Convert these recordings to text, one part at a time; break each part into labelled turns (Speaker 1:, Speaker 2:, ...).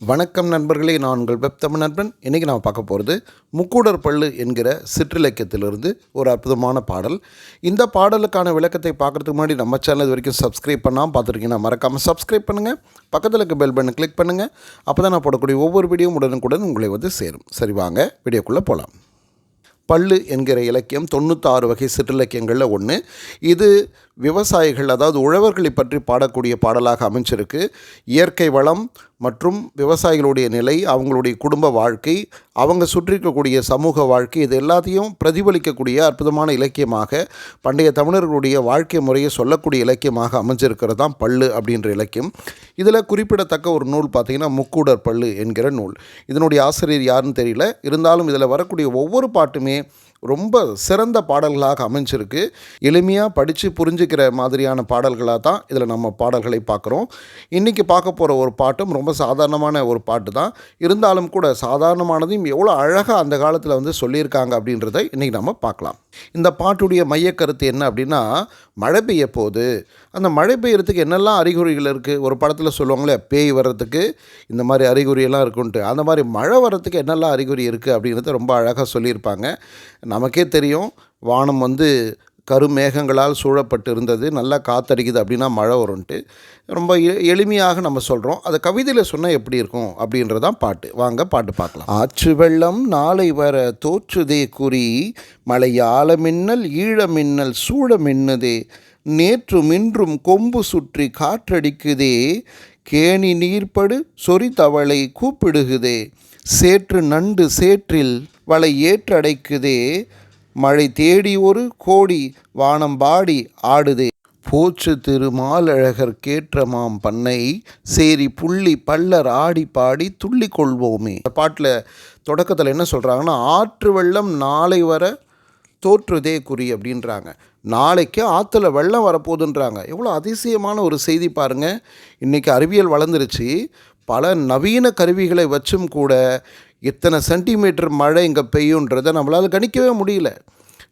Speaker 1: வணக்கம் நண்பர்களே நான் உங்கள் வெப் தமிழ் நண்பன். இன்றைக்கி நான் பார்க்க போகிறது முக்கூடர் பள்ளு என்கிற சிற்றிலக்கியத்திலிருந்து ஒரு அற்புதமான பாடல். இந்த பாடலுக்கான விளக்கத்தை பார்க்குறதுக்கு முன்னாடி நம்ம சேனல் வரைக்கும் சப்ஸ்கிரைப் பண்ணாமல் பார்த்துருக்கீங்கன்னா மறக்காமல் சப்ஸ்கிரைப் பண்ணுங்கள் பக்கத்தில் இருக்க பெல் பட்டனை கிளிக் பண்ணுங்கள் அப்போ தான் நான் போடக்கூடிய ஒவ்வொரு வீடியோவும் உடனுக்குடன் உங்களை வந்து சேரும். சரி வாங்க வீடியோக்குள்ளே போகலாம் பள்ளு என்கிற இலக்கியம் தொண்ணூத்தாறு வகை சிற்றிலக்கியங்களில் ஒன்று இது விவசாயிகள் அதாவது உழவர்களை பற்றி பாடக்கூடிய பாடலாக அமைஞ்சிருக்கு. இயற்கை வளம் மற்றும் விவசாயிகளுடைய நிலை அவங்களுடைய குடும்ப வாழ்க்கை அவங்க சுற்றிருக்கக்கூடிய சமூக வாழ்க்கை இது எல்லாத்தையும் பிரதிபலிக்கக்கூடிய அற்புதமான இலக்கியமாக பண்டைய தமிழர்களுடைய வாழ்க்கை முறையை சொல்லக்கூடிய இலக்கியமாக அமைஞ்சிருக்கிறது தான் பள்ளு அப்படின்ற இலக்கியம். இதில் குறிப்பிடத்தக்க ஒரு நூல் பார்த்திங்கன்னா முக்கூடர் பள்ளு என்கிற நூல். இதனுடைய ஆசிரியர் யாருன்னு தெரியல. இருந்தாலும் இதில் வரக்கூடிய ஒவ்வொரு பாட்டுமே ரொம்ப சிறந்த பாடல்களாக அமைஞ்சிருக்கு. எளிமையாக படித்து புரிஞ்சுக்கிற மாதிரியான பாடல்களாக தான் இதில் நம்ம பாடல்களை பார்க்குறோம். இன்றைக்கி பார்க்க போகிற ஒரு பாட்டும் ரொம்ப சாதாரணமான ஒரு பாட்டு தான். இருந்தாலும் கூட சாதாரணமானதையும் எவ்வளோ அழகாக அந்த காலத்தில் வந்து சொல்லியிருக்காங்க அப்படின்றத இன்றைக்கி நம்ம பார்க்கலாம். இந்த பாட்டுடைய மையக்கருத்து என்ன அப்படின்னா மழை பெய்ய போது அந்த மழை பெய்யறதுக்கு என்னெல்லாம் அறிகுறிகள் இருக்குது ஒரு படத்தில் சொல்லுவாங்களே பேய் வர்றதுக்கு இந்த மாதிரி அறிகுறியெல்லாம் இருக்குன்ட்டு. அந்த மாதிரி மழை வர்றதுக்கு என்னெல்லாம் அறிகுறி இருக்குது அப்படின்றத ரொம்ப அழகாக சொல்லியிருப்பாங்க. நமக்கே தெரியும் வானம் வந்து கருமேகங்களால் சூழப்பட்டு இருந்தது நல்லா காத்தடிக்குது அப்படின்னா மழை வரும்ன்ட்டு. ரொம்ப எ- எளிமையாக நம்ம சொல்கிறோம் அதை கவிதையில் சொன்னால் எப்படி இருக்கும் அப்படின்றதான் பாட்டு. வாங்க பாட்டு பார்க்கலாம். ஆற்று வெள்ளம் நாளை வர தோற்றுதே குறி மழையால மின்னல் ஈழ மின்னல் சூழ மின்னுதே. நேற்றும் இன்றும் கொம்பு சுற்றி காற்றடிக்குதே. கேணி நீர்ப்படு சொறி தவளை கூப்பிடுகுதே. சேற்று நண்டு சேற்றில் வலை ஏற்றடைக்குதே. மழை தேடி ஒரு கோடி வானம் பாடி ஆடுதே. போச்சு திருமாலழகர் கேற்றமாம் பண்ணை. சேரி புள்ளி பல்லர் ஆடி பாடி துள்ளி கொள்வோமே. இந்த பாட்டில் தொடக்கத்தில் என்ன சொல்கிறாங்கன்னா ஆற்று வெள்ளம் நாளை வர தோற்றுதே குறி அப்படின்றாங்க. நாளைக்கு ஆற்றுல வெள்ளம் வரப்போகுதுன்றாங்க. எவ்வளோ அதிசயமான ஒரு செய்தி பாருங்கள் இன்றைக்கி அறிவியல் வளர்ந்துருச்சு. பல நவீன கருவிகளை வச்சும் கூட இத்தனை சென்டிமீட்டர் மழை இங்கே பெய்யுன்றதை நம்மளால் கணிக்கவே முடியல.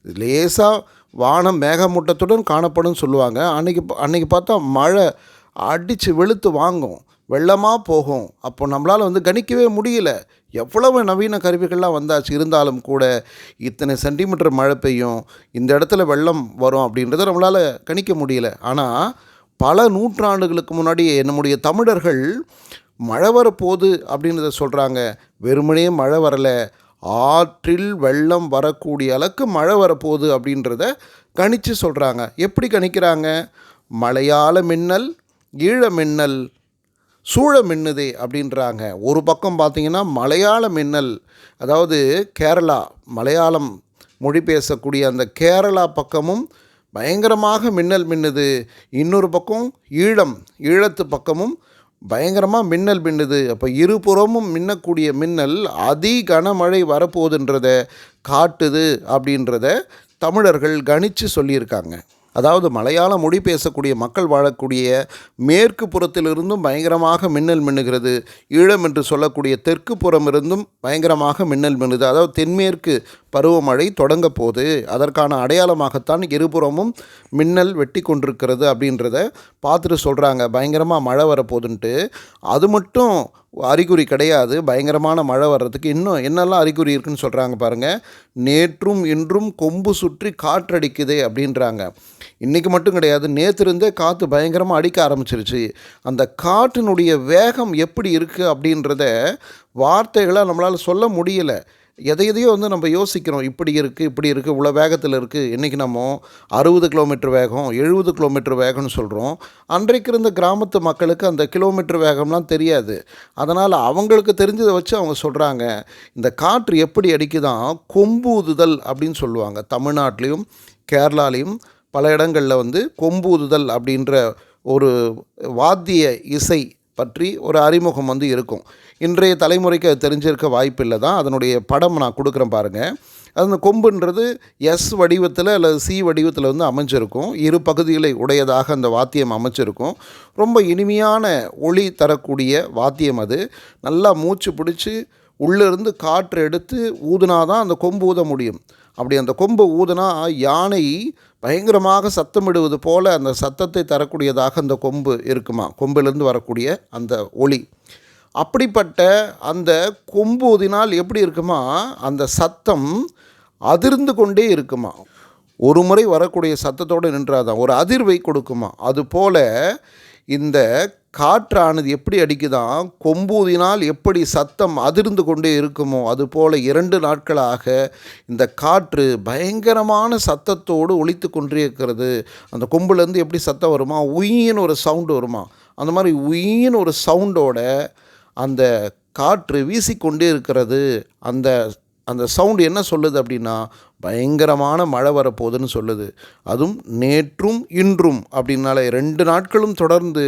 Speaker 1: லேசாக வானம் மேகமூட்டத்துடன் காணப்படும் சொல்லுவாங்க. அன்றைக்கி அன்றைக்கி பார்த்தா மழை அடித்து வெளுத்து வாங்கும். வெள்ளமாக போகும். அப்போ நம்மளால் வந்து கணிக்கவே முடியல. எவ்வளவு நவீன கருவிகள்லாம் வந்தாச்சு இருந்தாலும் கூட இத்தனை சென்டிமீட்டர் மழை பெய்யும் இந்த இடத்துல வெள்ளம் வரும் அப்படின்றத நம்மளால் கணிக்க முடியல. ஆனால் பல நூற்றாண்டுகளுக்கு முன்னாடி நம்முடைய தமிழர்கள் மழை வரப்போகுது அப்படின்றத சொல்கிறாங்க வெறுமனே மழை வரலை ஆற்றில் வெள்ளம் வரக்கூடிய அளவுக்கு மழை வரப்போகுது அப்படின்றத கணித்து சொல்கிறாங்க எப்படி கணிக்கிறாங்க? மழையால மின்னல் ஈழ மின்னல் சூழ மின்னுதே அப்படின்றாங்க. ஒரு பக்கம் பார்த்திங்கன்னா மலையாள மின்னல் அதாவது கேரளா மலையாளம் மொழி பேசக்கூடிய அந்த கேரளா பக்கமும் பயங்கரமாக மின்னல் மின்னுது. இன்னொரு பக்கம் ஈழம் ஈழத்து பக்கமும் பயங்கரமாக மின்னல் மின்னுது. அப்போ இருபுறமும் மின்னக்கூடிய மின்னல் அதி கனமழை வரப்போகுதுன்றத காட்டுது அப்படின்றத தமிழர்கள் கணித்து சொல்லியிருக்காங்க. அதாவது மலையாள மொழி பேசக்கூடிய மக்கள் வாழக்கூடிய மேற்கு புறத்திலிருந்தும் பயங்கரமாக மின்னல் மின்னுகிறது. ஈழம் என்று சொல்லக்கூடிய தெற்கு புறமிருந்தும் பயங்கரமாக மின்னல் மின்னுது. அதாவது தென்மேற்கு பருவமழை தொடங்க போது அதற்கான அடையாளமாகத்தான் இருபுறமும் மின்னல் வெட்டி கொண்டிருக்கிறது அப்படின்றத பார்த்துட்டு சொல்கிறாங்க பயங்கரமாக மழை வரப்போகுதுன்ட்டு. அது மட்டும் அறிகுறி கிடையாது. பயங்கரமான மழை வர்றதுக்கு இன்னும் என்னெல்லாம் அறிகுறி இருக்குன்னு சொல்கிறாங்க பாருங்கள் நேற்றும் இன்றும் கொம்பு சுற்றி காற்றடிக்குதே அப்படின்றாங்க. இன்றைக்கி மட்டும் கிடையாது. நேற்று இருந்தே காற்று பயங்கரமாக அடிக்க ஆரம்பிச்சிருச்சு. அந்த காற்றினுடைய வேகம் எப்படி இருக்குது அப்படின்றத வார்த்தைகளாக நம்மளால் சொல்ல முடியல. எதை எதையோ வந்து நம்ம யோசிக்கிறோம் இப்படி இருக்குது இப்படி இருக்குது இவ்வளோ வேகத்தில் இருக்குது இன்றைக்கி நம்ம அறுபது கிலோமீட்டர் வேகம் எழுபது கிலோமீட்டர் வேகம்னு சொல்கிறோம் அன்றைக்கு இருந்த கிராமத்து மக்களுக்கு அந்த கிலோமீட்டர் வேகம்லாம் தெரியாது. அதனால் அவங்களுக்கு தெரிஞ்சதை வச்சு அவங்க சொல்கிறாங்க இந்த காற்று எப்படி அடிக்குதான் கொம்பூதுதல் அப்படின்னு சொல்லுவாங்க. தமிழ்நாட்டிலையும் கேரளாலையும் பல இடங்களில் வந்து கொம்பூதுதல் அப்படின்ற ஒரு வாத்திய இசை பற்றி ஒரு அறிமுகம் வந்து இருக்கும். இன்றைய தலைமுறைக்கு அது தெரிஞ்சிருக்க வாய்ப்பில்லை தான். அதனுடைய படம் நான் கொடுக்குறேன் பாருங்கள் அந்த கொம்புன்றது எஸ் வடிவத்தில் அல்லது சி வடிவத்தில் வந்து அமைஞ்சிருக்கும். இரு பகுதிகளை உடையதாக அந்த வாத்தியம் அமைச்சிருக்கும் ரொம்ப இனிமையான ஒளி தரக்கூடிய வாத்தியம் அது. நல்லா மூச்சு பிடிச்சி உள்ளேருந்து காற்று எடுத்து ஊதுனா தான் அந்த கொம்பு ஊத முடியும். அப்படி அந்த கொம்பு ஊதுனா யானை பயங்கரமாக சத்தமிடுவது போல அந்த சத்தத்தை தரக்கூடியதாக அந்த கொம்பு இருக்குமா? கொம்பிலிருந்து வரக்கூடிய அந்த ஒளி. அப்படிப்பட்ட அந்த கொம்பு ஊதினால் எப்படி இருக்குமா? அந்த சத்தம் அதிர்ந்து கொண்டே இருக்குமா? ஒரு முறை வரக்கூடிய சத்தத்தோடு நின்றாதான் ஒரு அதிர்வை கொடுக்குமா? அதுபோல இந்த காற்றானது எப்படி அடிக்குதான் கொம்பூதினால் எப்படி சத்தம் அதிர்ந்து கொண்டே இருக்குமோ அதுபோல் இரண்டு நாட்களாக இந்த காற்று பயங்கரமான சத்தத்தோடு ஒழித்து கொண்டிருக்கிறது. அந்த கொம்புலேருந்து எப்படி சத்தம் வருமா? உயின்னு ஒரு சவுண்டு வருமா? அந்த மாதிரி உயின்னு ஒரு சவுண்டோட அந்த காற்று வீசிக்கொண்டே இருக்கிறது. அந்த அந்த சவுண்டு என்ன சொல்லுது அப்படின்னா பயங்கரமான மழை வரப்போகுதுன்னு சொல்லுது. அதுவும் நேற்றும் இன்றும் அப்படின்னால ரெண்டு நாட்களும் தொடர்ந்து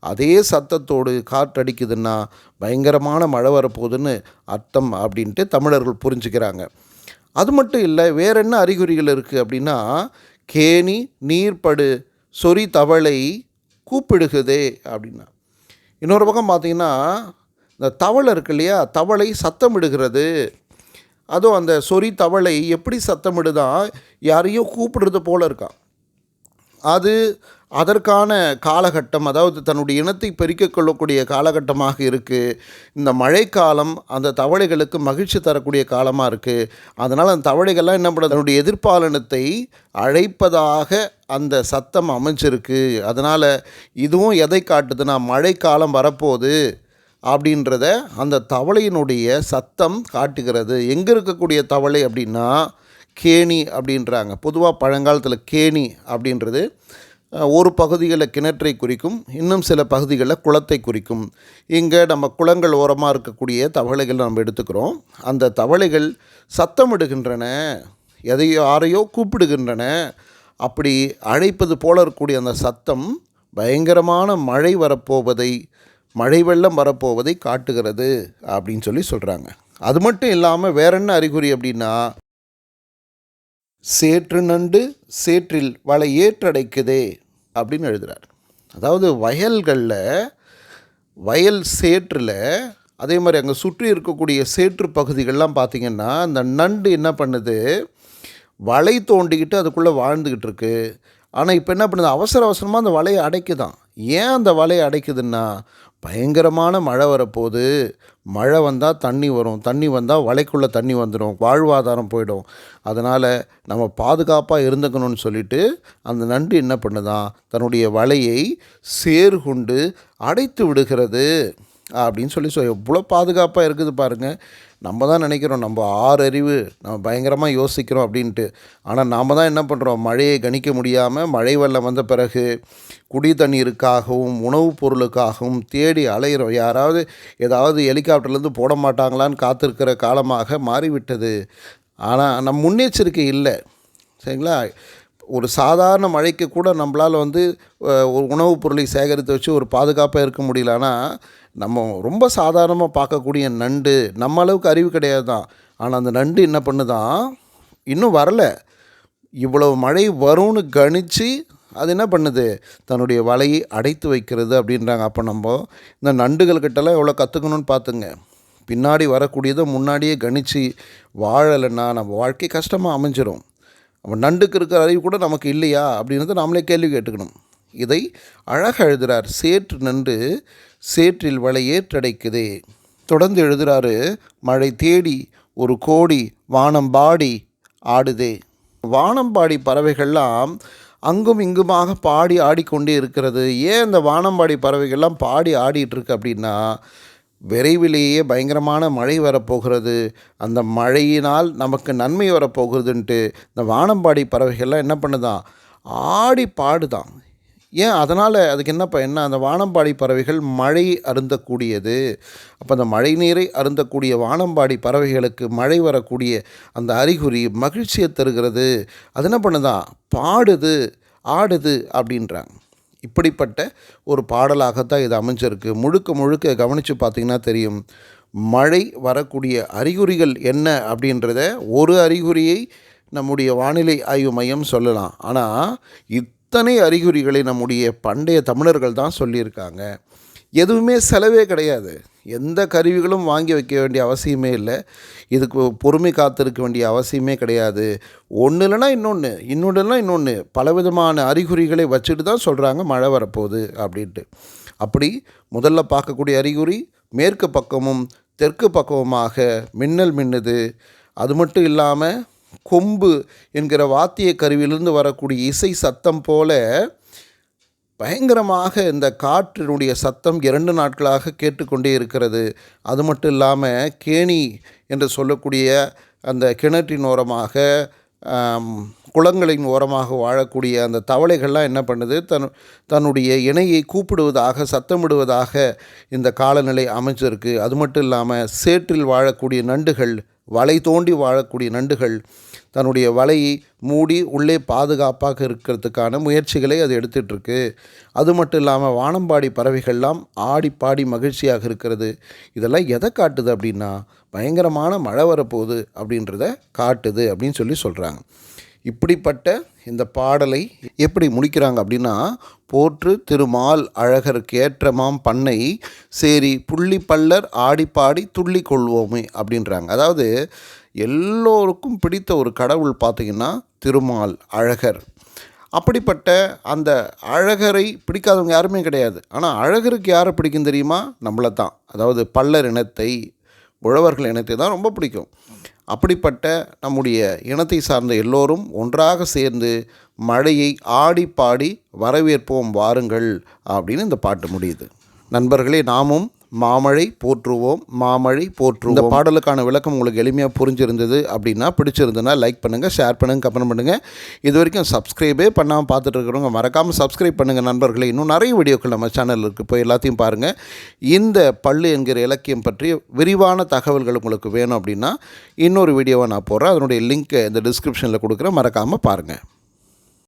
Speaker 1: அதே சத்தத்தோடு காற்றடிக்குதுன்னா பயங்கரமான மழை வரப்போகுதுன்னு அர்த்தம் அப்படின்ட்டு தமிழர்கள் புரிஞ்சுக்கிறாங்க. அது மட்டும் இல்லை வேற என்ன அறிகுறிகள் இருக்குது அப்படின்னா கேணி நீர்படு சொறி தவளை கூப்பிடுகுதே அப்படின்னா. இன்னொரு பக்கம் பார்த்தீங்கன்னா இந்த தவளை இருக்கு இல்லையா தவளை சத்தமிடுகிறது. அதுவும் அந்த சொறி தவளை எப்படி சத்தமிடுதான் யாரையும் கூப்பிடுறது போல இருக்கான் அது அதற்கான காலகட்டம் அதாவது தன்னுடைய இனத்தை பெருக்கிக் கொள்ளக்கூடிய காலகட்டமாக இருக்குது இந்த மழைக்காலம் அந்த தவளைகளுக்கு மகிழ்ச்சி தரக்கூடிய காலமாக இருக்குது அதனால் அந்த தவளைகள்லாம் என்ன பண்ணுறது தன்னுடைய எதிர்ப்பாலனத்தை அழைப்பதாக அந்த சத்தம் அமைஞ்சிருக்கு. அதனால் இதுவும் எதை காட்டுதுன்னா மழைக்காலம் வரப்போகுது. அப்படின்றத அந்த தவளையினுடைய சத்தம் காட்டுகிறது. எங்கே இருக்கக்கூடிய தவளை அப்படின்னா கேணி அப்படின்றாங்க. பொதுவாக பழங்காலத்தில் கேணி அப்படின்றது ஒரு பகுதிகளில் கிணற்றை குறிக்கும் இன்னும் சில பகுதிகளில் குளத்தை குறிக்கும். இங்கே நம்ம குளங்கள் ஓரமாக இருக்கக்கூடிய தவளைகள் நம்ம எடுத்துக்கிறோம். அந்த தவளைகள் சத்தமிடுகின்றன எதையோ யாரையோ கூப்பிடுகின்றன. அப்படி அழைப்பது போல இருக்கக்கூடிய அந்த சத்தம் பயங்கரமான மழை வரப்போவதை மழை வெள்ளம் வரப்போவதை காட்டுகிறது அப்படின்னு சொல்லி சொல்கிறாங்க அது மட்டும் இல்லாமல் வேற என்ன அறிகுறி அப்படின்னா சேற்று நண்டு சேற்றில் வலை ஏற்றடைக்குதே அப்படின்னு எழுதுகிறார் அதாவது வயல்களில் வயல் சேற்றில் அதே மாதிரி அங்கே சுற்றி இருக்கக்கூடிய சேற்று பகுதிகள்லாம் பார்த்திங்கன்னா அந்த நண்டு என்ன பண்ணுது? வலை தோண்டிக்கிட்டு அதுக்குள்ளே வாழ்ந்துக்கிட்டு இருக்கு. ஆனால் இப்போ என்ன பண்ணுது? அவசர அவசரமாக அந்த வலையை அடைக்குதான். ஏன் அந்த வலையை அடைக்குதுன்னா பயங்கரமான மழை வரப்போகுது. மழை வந்தால் தண்ணி வரும். தண்ணி வந்தால் வலைக்குள்ளே தண்ணி வந்துடும் வாழ்வாதாரம் போயிடும். அதனால் நம்ம பாதுகாப்பாக இருந்துக்கணும்னு சொல்லிட்டு அந்த நண்டு என்ன பண்ணுதான் தன்னுடைய வலையை சேர்கொண்டு அடைத்து விடுகிறது அப்படின்னு சொல்லி சொல் எவ்வளோ பாதுகாப்பாக இருக்குது பாருங்கள் நம்ம தான் நினைக்கிறோம் நம்ம ஆறு அறிவு நம்ம பயங்கரமாக யோசிக்கிறோம் அப்படின்ட்டு. ஆனால் நாம் தான் என்ன பண்ணுறோம் மழையை கணிக்க முடியாமல் மழை வெள்ளம் வந்த பிறகு குடி தண்ணீருக்காகவும் உணவுப் பொருளுக்காகவும் தேடி அலைகிறோம் யாராவது ஏதாவது ஹெலிகாப்டர்லேருந்து போட மாட்டாங்களான்னு காத்திருக்கிற காலமாக மாறிவிட்டது. ஆனால் நம் முன்னெச்சரிக்கை இல்லை. சரிங்களா? ஒரு சாதாரண மழைக்கு கூட நம்மளால் வந்து ஒரு உணவுப் பொருளை சேகரித்து வச்சு ஒரு பாதுகாப்பாக இருக்க முடியல. ஆனால் நம்ம ரொம்ப சாதாரணமாக பார்க்கக்கூடிய நண்டு நம்ம அளவுக்கு அறிவு கிடையாது தான். ஆனால் அந்த நண்டு என்ன பண்ணுதான் இன்னும் வரலை. இவ்வளவு மழை வரும்னு கணித்து அது என்ன பண்ணுது? தன்னுடைய வலையை அடைத்து வைக்கிறது அப்படின்றாங்க. அப்போ நம்ம இந்த நண்டுகள்கிட்டலாம் எவ்வளோ கற்றுக்கணும்னு பார்த்துங்க. பின்னாடி வரக்கூடியதை முன்னாடியே கணித்து வாழலைன்னா நம்ம வாழ்க்கை கஷ்டமாக அமைஞ்சிரும். அவன் நண்டுக்கு இருக்கிற அறிவு கூட நமக்கு இல்லையா அப்படின்றத நாமளே கேள்வி கேட்டுக்கணும். இதை அழகாக எழுதுகிறார் சேற்று நண்டு சேற்றில் வலையேற்றடைக்குதே தொடர்ந்து எழுதுகிறாரு மழை தேடி ஒரு கோடி வானம் பாடி ஆடுதே. வானம்பாடி பறவைகள்லாம் அங்கும் இங்குமாக பாடி ஆடிக்கொண்டே இருக்கிறது. ஏன் இந்த வானம்பாடி பறவைகள்லாம் பாடி ஆடிட்டு இருக்கு அப்படின்னா விரைவிலேயே பயங்கரமான மழை வரப்போகிறது. அந்த மழையினால் நமக்கு நன்மை வரப்போகிறதுன்ட்டு இந்த வானம்பாடி பறவைகள்லாம் என்ன பண்ணுதான் ஆடி பாடுதான். ஏன்? அதனால் அதுக்கு என்னப்பா? என்ன? அந்த வானம்பாடி பறவைகள் மழை அருந்தக்கூடியது. அப்போ அந்த மழை நீரை அருந்தக்கூடிய வானம்பாடி பறவைகளுக்கு மழை வரக்கூடிய அந்த அறிகுறி மகிழ்ச்சியை தருகிறது. அது என்ன பண்ணுதான் பாடுது ஆடுது அப்படின்றாங்க. இப்படிப்பட்ட ஒரு பாடலாகத்தான் இது அமைஞ்சிருக்கு. முழுக்க முழுக்க கவனித்து பார்த்திங்கன்னா தெரியும். மழை வரக்கூடிய அறிகுறிகள் என்ன அப்படின்றத ஒரு அறிகுறியை நம்முடைய வானிலை ஆய்வு மையம் சொல்லலாம். ஆனால் இத்தனை அறிகுறிகளை நம்முடைய பண்டைய தமிழர்கள் தான் சொல்லியிருக்காங்க. எதுவுமே செலவே கிடையாது. எந்த கருவிகளும் வாங்கி வைக்க வேண்டிய அவசியமே இல்லை. இதுக்கு பொறுமை காத்திருக்க வேண்டிய அவசியமே கிடையாது. ஒன்று இல்லைன்னா இன்னொன்று இன்னொன்று இல்லைன்னா இன்னொன்று பலவிதமான அறிகுறிகளை வச்சுட்டு தான் சொல்கிறாங்க மழை வரப்போகுது அப்படின்ட்டு. அப்படி முதல்ல பார்க்கக்கூடிய அறிகுறி மேற்கு பக்கமும் தெற்கு பக்கமுமாக மின்னல் மின்னுது. அது மட்டும் இல்லாமல் கொம்பு என்கிற வாத்திய கருவியிலிருந்து வரக்கூடிய இசை சத்தம் போல பயங்கரமாக இந்த காற்றினுடைய சத்தம் இரண்டு நாட்களாக கேட்டுக்கொண்டே இருக்கிறது. அது மட்டும் இல்லாமல் கேணி என்று சொல்லக்கூடிய அந்த கிணற்றின் ஓரமாக குளங்களின் ஓரமாக வாழக்கூடிய அந்த தவளைகள்லாம் என்ன பண்ணுது? தன் தன்னுடைய இணையை கூப்பிடுவதாக சத்தமிடுவதாக இந்த காலநிலை அமைஞ்சிருக்கு. அது மட்டும் இல்லாமல் சேற்றில் வாழக்கூடிய நண்டுகள் வலை தோண்டி வாழக்கூடிய நண்டுகள் தன்னுடைய வலையை மூடி உள்ளே பாதுகாப்பாக இருக்கிறதுக்கான முயற்சிகளை அது எடுத்துகிட்ருக்கு. அது மட்டும் இல்லாமல் வானம்பாடி பறவைகள்லாம் ஆடி பாடி மகிழ்ச்சியாக இருக்கிறது. இதெல்லாம் எதை காட்டுது அப்படின்னா பயங்கரமான மழை வரப்போகுது அப்படின்றத காட்டுது அப்படின்னு சொல்லி சொல்கிறாங்க இப்படிப்பட்ட இந்த பாடலை எப்படி முடிக்கிறாங்க அப்படின்னா போற்று திருமால் அழகருக்கு ஏற்றமாம் பண்ணை சேரி புள்ளி பல்லர் ஆடிப்பாடி துள்ளி கொள்வோமே அப்படின்றாங்க. அதாவது எல்லோருக்கும் பிடித்த ஒரு கடவுள் பார்த்திங்கன்னா திருமால் அழகர். அப்படிப்பட்ட அந்த அழகரை பிடிக்காதவங்க யாருமே கிடையாது. ஆனால் அழகருக்கு யாரை பிடிக்கும் தெரியுமா? நம்மளை தான் அதாவது பல்லர் இனத்தை உழவர்கள் இனத்தை தான் ரொம்ப பிடிக்கும். அப்படிப்பட்ட நம்முடைய இனத்தை சார்ந்த எல்லோரும் ஒன்றாக சேர்ந்து மழையை ஆடி பாடி வரவேற்போம் வாருங்கள் அப்படின்னு இந்த பாட்டு முடியுது. நண்பர்களே நாமும் மாமழை போற்றுவோம் மாமழை போற்றுவோம். இந்த பாடலுக்கான விளக்கம் உங்களுக்கு எளிமையாக புரிஞ்சிருந்தது அப்படின்னா பிடிச்சிருந்ததுன்னா லைக் பண்ணுங்கள் ஷேர் பண்ணுங்கள் கமெண்ட் பண்ணுங்கள் இது வரைக்கும் சப்ஸ்கிரைபே பண்ணாமல் பார்த்துட்டு இருக்கிறவங்க மறக்காமல் சப்ஸ்கிரைப் பண்ணுங்கள் நண்பர்களே. இன்னும் நிறைய வீடியோக்கள் நம்ம சேனலில் இருக்குது போய் எல்லாத்தையும் பாருங்கள் இந்த பள்ளு என்கிற இலக்கியம் பற்றி விரிவான தகவல்கள் உங்களுக்கு வேணும் அப்படின்னா இன்னொரு வீடியோவை நான் போடுறேன் அதனுடைய லிங்க்கை இந்த டிஸ்கிரிப்ஷனில் கொடுக்குறேன். மறக்காமல் பாருங்கள்